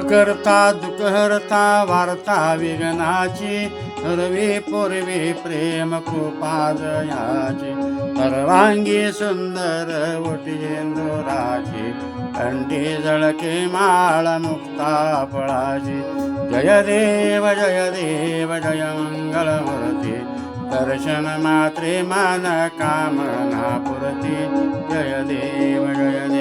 करता दुःखहरता वार्ता विघ्नाची हरवे पूर्वी प्रेम कृपादयाची. सर्वांगी सुंदर उटेंदुराची कंठी जळके माळ मुक्ता फळाची. जय देव जय देव जय मंगलमूर्ती. दर्शन मात्रे मन कामना पुरती जय देव जय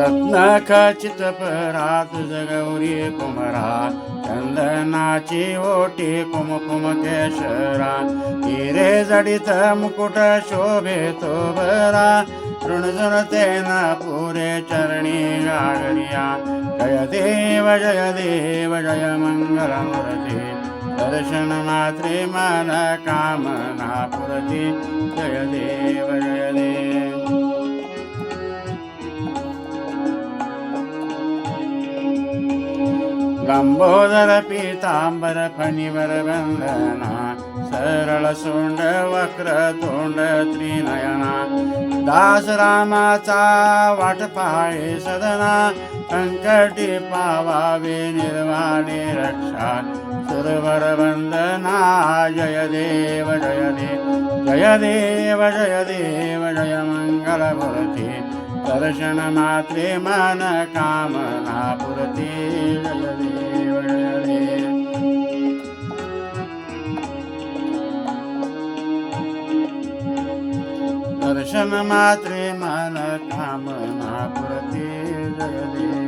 रत्न परात जगौरी कुमरा चंदनाची ओटी कुम केशरा हिरे जडित मुकुट शोभे तो बरा ऋणजुनतेन पुरे चरणी गागरिया जय देव जय देव जय मंगलमूर्ती दर्शन मात्रे मन कामना पुरती। जय देव लंबोदर पीतांबर फणीवर वंदना सरळ सोंड वक्र तोंड त्रिनयना. दास रामाचा वाट पाळे सदना संकटी पावावे निर्वाणी रक्षा. सुरवर वंदना जय देव जय देव जय देव जय देव जय मंगलमूर्ती. दर्शन मात्रे मन कामना पुरती जय देव दर्शन मात्रे मन कामना पुरती